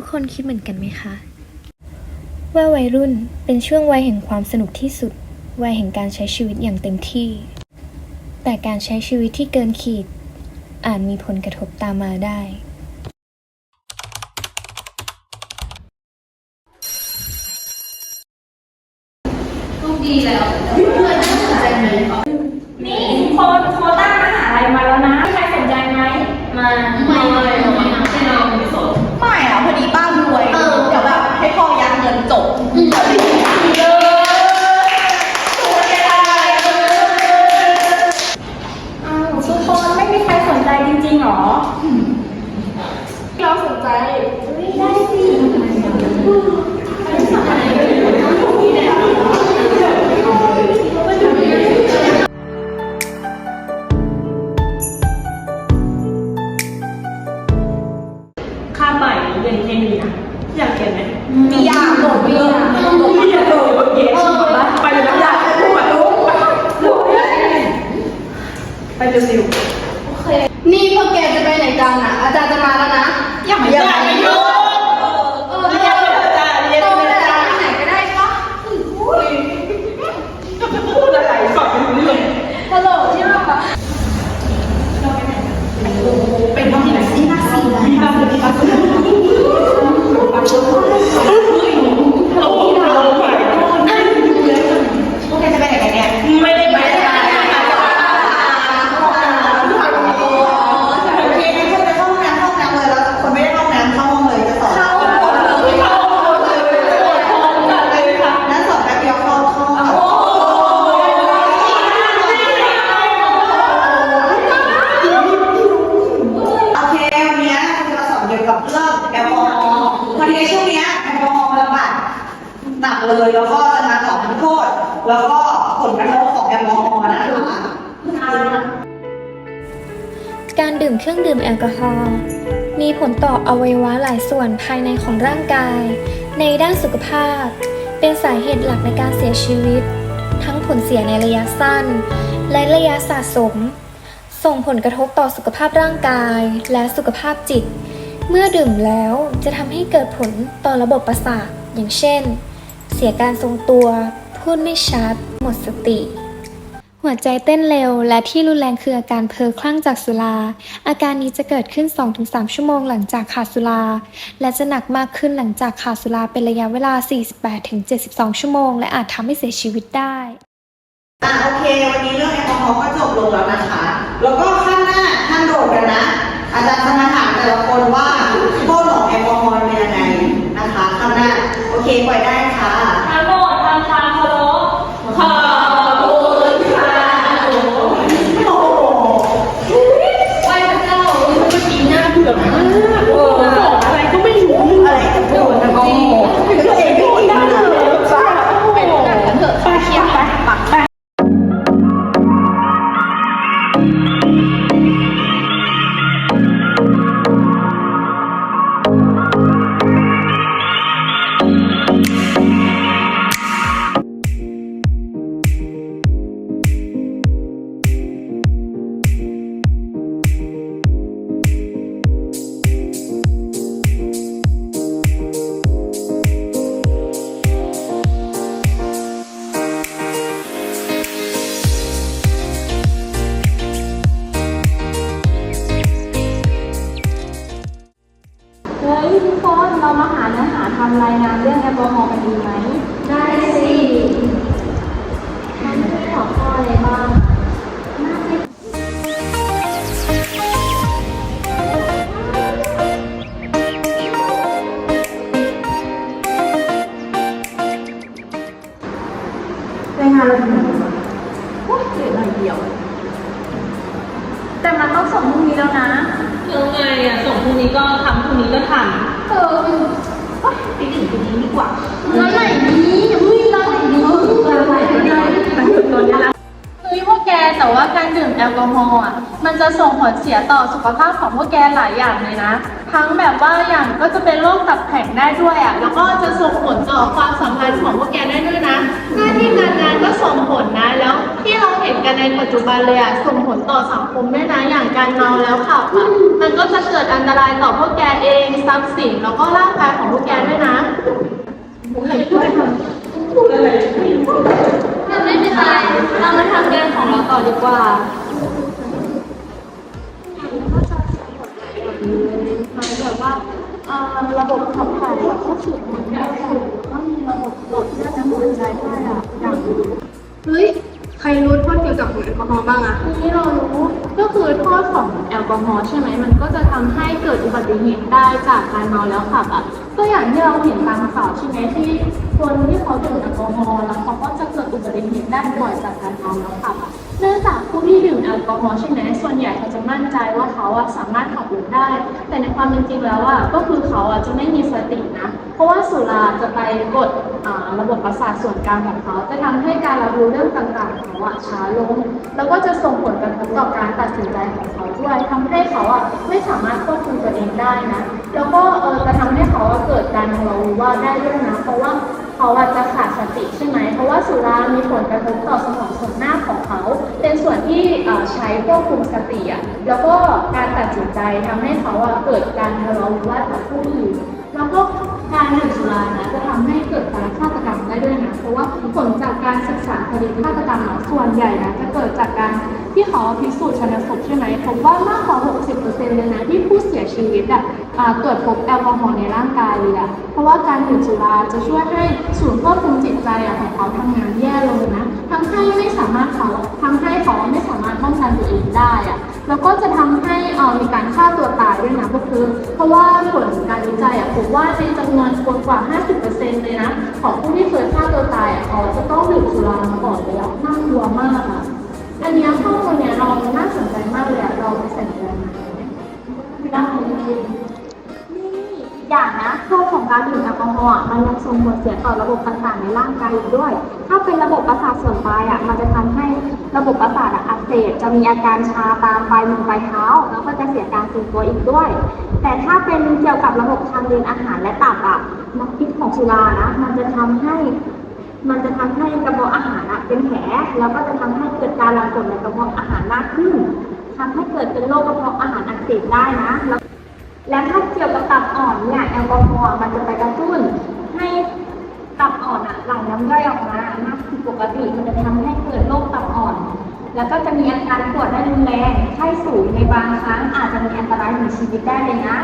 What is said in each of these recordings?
ทุกคนคิดเหมือนกันไหมคะ ว่าวัยรุ่นเป็นช่วงวัยแห่งความสนุกที่สุด วัยแห่งการใช้ชีวิตอย่างเต็มที่ แต่การใช้ชีวิตที่เกินขีด อาจมีผลกระทบตามมาได้นี่โคโควต้ามหาลัยมาแล้วนะใครสนใจไหม มาไม่ไม่ไม่ไม่เอาไม่สน ไม่อะพอดีบ้านรวย เดี๋ยวแบบให้พ่อยัดเงินจบ อ้าวทุกคนไม่มีใครสนใจจริงๆหรอ เราสนใจได้สิ ค่าใหม่เรียนเคมีนะอยากเรียนไหมมียาโดดไม่ยาไม่อยากเรียนโอเคไปเลยนะอยากพูดรู้ไปเร็ว นี่พวกแกจะไปไหนกันอะอาจารย์จะมาแล้วนะ อย่ามา ๆอยากไปโยนเรียนเลยอาจารย์เรียนเลยอาจารย์ ไหนก็ได้ปะ พูดอะไรสอนไม่รู้เรื่อง ฮัลโหลที่เราแบบเป็นห้องที่ไหนที่น่าสีเลย มีมาเลยครับโอ้โหไป พวกแกจะไปไหนกันเนี่ย ไม่ได้ไปอาจารย์ โอเคงั้นคนไปเข้าห้องน้ำเข้าห้องน้ำเลยแล้วคนไม่ได้เข้าห้องน้ำเข้าห้องเลยจะสอนเข้าห้องเลยนั้นสอนแป๊บเดียวเข้าเข้าโอเควันนี้เราสอนเกี่ยวกับเรื่องแอลกอฮ อล์พอดีในช่วงนี้แอลกอฮอล์ระบาดหนักเลย แล้วก็จะมาสอนโทษ แล้วก็ผลกระทบของแอลกอฮอล์นะคะการดื่มเครื่องดื่มแอลกอฮอล์มีผลต่ออวัยวะหลายส่วนภายในของร่างกาย ในด้านสุขภาพ เป็นสาเหตุหลักในการเสียชีวิต ทั้งผลเสียในระยะสั้น และระยะสะสม ส่งผลกระทบต่อสุขภาพร่างกายและสุขภาพจิต เมื่อดื่มแล้วจะทำให้เกิดผลต่อระบบประสาทอย่างเช่น เสียการทรงตัว พูดไม่ชัด หมดสติ หัวใจเต้นเร็วและที่รุนแรงคืออาการเพ้อคลั่งจากสุรา อาการนี้จะเกิดขึ้น 2-3 ชั่วโมงหลังจากขาดสุรา และจะหนักมากขึ้นหลังจากขาดสุราเป็นระยะเวลา 48-72 ชั่วโมง และอาจทำให้เสียชีวิตได้อะโอเค วันนี้เรื่องแอลกอฮอล์ก็จบลงแล้วนะคะ แล้วก็ข้างหน้าท่านโดดกันนะ อาจารย์จะมาถามแต่ละคนว่าโทษของแอลกอฮอล์เป็นยังไงนะคะข้างหน้าโอเคปล่อยได้้นเรามาหาเนื้อหาทำรายงานเรื่องแอลกอฮอล์กันดีไหม ได้สิมันมีหัวข้ออะไรบ้างรายงานเราถึง กว่าแล้วไหนนี้อุ้ยแล้วไหนนี้แล้วไหนนี้ไปถึงตอนนี้ละเฮ้ยพวกแกแต่ว่าการดื่มแอลกอฮอล์อะมันจะส่งผลเสียต่อสุขภาพของพวกแกหลายอย่างเลยนะ ทั้งแบบว่าอย่างก็จะเป็นโรคตับแข็งได้ด้วยอะแล้วก็จะส่งผลต่อความสัมพันธ์ของพวกแกได้ด้วยนะ หน้าที่การงานก็ส่งผลนะแล้วที่เราเห็นกันในปัจจุบันเลยอะส่งผลต่อสังคมด้วยนะอย่างการเมาแล้วขับอะมันก็จะเกิดอันตรายต่อพวกแกเองทรัพย์สินแล้วก็ร่างกายของพวกแกด้วยนะ ไม่เป็นไรเรามาทำงานของเราต่อดีกว่า แบบว่าเอ่อระบบขับถ่ายอะก็สูงเหมือนกันก็มีระบบหลอดเลือดในหัวใจด้วยอะอย่างเฮ้ย ใครรู้โทษเกี่ยวกับแอลกอฮอล์บ้างอะที่เรารู้ก็ คือโทษของแอลกอฮอล์ใช่ไหมมันก็จะทำให้เกิดอุบัติเหตุได้จากการเมาแล้วขับอะก็อย่างที่เราเห็นตามข่าวใช่ไหมที่คนที่เขาดื่มแอลกอฮอล์แล้วเขาก็จะเกิดอุบัติเหตุได้บ่อยจากการเมาแล้วขับอะเนื่องจากผู้ที่ดื่มแอลกอฮอล์ใช่ไหมส่วนใหญ่เขาจะมั่นใจว่าเขาอะสามารถขับรถได้ แต่ในความเป็นจริงแล้วอะก็คือเขาอะจะไม่มีสตินะ เพราะว่าสุราจะไปกดระบบประสาทส่วนกลางของเขา จะทำให้การรับรู้เรื่องต่างๆของเขาอะช้าลง แล้วก็จะส่งผลกระทบต่อการตัดสินใจของเขาด้วยทำให้เขาอะไม่สามารถควบคุมตัวเองได้นะ แล้วก็เออจะทำให้เขาเกิดการทะเลาวิวาได้ด้วยนะเพราะว่าเขาอาจจะขาดสติใช่ไหม เพราะว่าสุรามีผลกระทบต่อสมองส่วนหน้าของเขา เป็นส่วนที่ใช้ควบคุมสติอะแล้วก็การตัดสินใจทำให้เขาอะเกิดการทะเลาะวิวาทกับผู้อื่น แล้วก็ การดื่มสุรานะจะทำให้เกิดการฆาตกรรมได้ด้วยนะเพราะว่าผลจากการศึกษาคดีฆาตกรรมอะส่วนใหญ่นะจะเกิดจากการที่เขาพิสูจน์ชนสูตรใช่ไหมพบว่ามากกว่า 60%เลยนะที่ผู้เสียชีวิตอะตรวจพบแอลกอฮอล์ในร่างกายเลยอะเพราะว่าการดื่มสุราจะช่วยให้ศูนย์ควบคุมจิตใจอะของเขาทำงานแย่ลงนะทำให้ไม่สามารถเขาทำให้เขาไม่สามารถป้องกันตัวเองได้อะแล้วก็จะทำให้มีการฆ่าตัวตาย ด้วยนะก็คือ เพราะว่าผลการวิจัยอะพบว่าในจำนวนคนกว่า 50%เลยนะ ของผู้ที่เคยฆ่าตัวตายอะเขาจะต้องดื่มสุรามาก่อนเลยอะน่ากลัวมากอะอันนี้ข้อมูลเนี่ยเราน่าสนใจมากเลยอะเราไปใส่ใจมาได้เลยนี่อีกอย่างนะโทษของการดื่มแอลกอฮอล์มันยังส่งผลเสียต่อระบบต่างๆในร่างกายอีกด้วย ถ้าเป็นระบบประสาทส่วนปลายอะมันจะทำให้ ระบบประสาทอักเสบจะมีอาการชาตามปลายมือปลายเท้า แล้วก็จะเสียการทรงตัวอีกด้วย แต่ถ้าเป็นเกี่ยวกับระบบทางเดินอาหารและตับอะนักพิษของสุรานะมันจะทำให้ มันจะทำให้กระเพาะอาหารอะเป็นแผลแล้วก็จะทำให้เกิดการหลั่งกรดในกระเพาะอาหารมากขึ้นทำให้เกิดเป็นโรคกระเพาะอาหารอักเสบได้นะแล้วและถ้าเกี่ยวกับตับอ่อนเนี่ยแอลกอฮอล์มันจะไปกระตุ้นให้ตับอ่อนอะหลั่งน้ำย่อยออกมามากผิดปกติมันจะทำให้เกิดโรคตับอ่อน แล้วก็จะมีอาการปวดได้รุนแรงไข้สูงในบางครั้งอาจจะมีอันตรายถึงชีวิตได้เลยนะ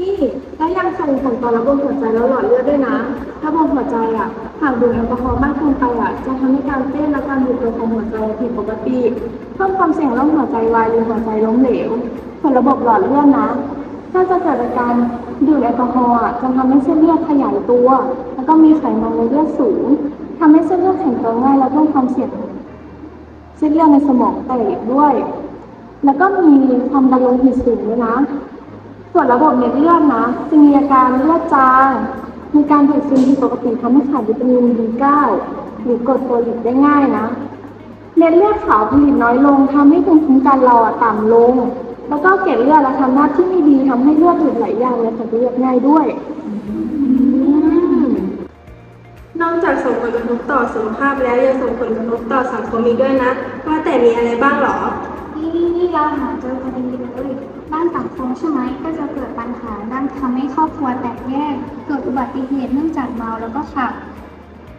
นี่และยังส่งผลต่อระบบหัวใจและหลอดเลือดด้วยนะ ระบบหัวใจอะหากดื่มแอลกอฮอล์มากเกินไปอะจะทำให้การเต้นและการบีบตัวของหัวใจผิดปกติเพิ่มความเสี่ยงโรคหัวใจวายหรือหัวใจล้มเหลวส่วนระบบหลอดเลือดนะถ้าจะเกิดอาการดื่มแอลกอฮอล์อะจะทำให้เส้นเลือดขยายตัว แล้วก็มีไขมันในเลือดสูงทำให้เส้นเลือดแข็งตัวง่ายและเพิ่มความเสี่ยง เส้นเลือดในสมองแตกด้วย แล้วก็มีความดันโลหิตสูงด้วยนะ ส่วนระบบเม็ดเลือดนะจะมีอาการเลือดจาง มีการดูดซึมผิดปกติทำให้ขาดวิตามิน B9 หรือกรดโฟลิกได้ง่ายนะ เม็ดเลือดขาวผลิตน้อยลงทำให้ภูมิคุ้มกันเราอะต่ำลง แล้วก็เกล็ดเลือดและทำหน้าที่ไม่ดีทำให้เลือดหยุดไหลยางและสังเลือดง่ายด้วย นอกจากส่งผลกระทบต่อสุขภาพแล้วยังส่งผลกระทบต่อสังคมอีกด้วยนะ ว่าแต่มีอะไรบ้างหรอ นี่นี่นี่เราหาเจอพอดีเลยด้านสังคมใช่ไหมก็จะเกิดปัญหาด้านทำให้ครอบครัวแตกแยก เกิดอุบัติเหตุเนื่องจากเมาแล้วก็ขับ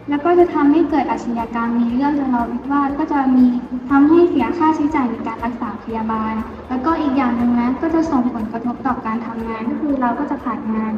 แล้วก็จะทำให้เกิดอาชญากรรมมีเรื่องทะเลาะวิวาทก็จะมีทำให้เสียค่าใช้จ่ายในการรักษาพยาบาล แล้วก็อีกอย่างหนึ่งนะก็จะส่งผลกระทบต่อการทำงานก็คือเราก็จะขาดงาน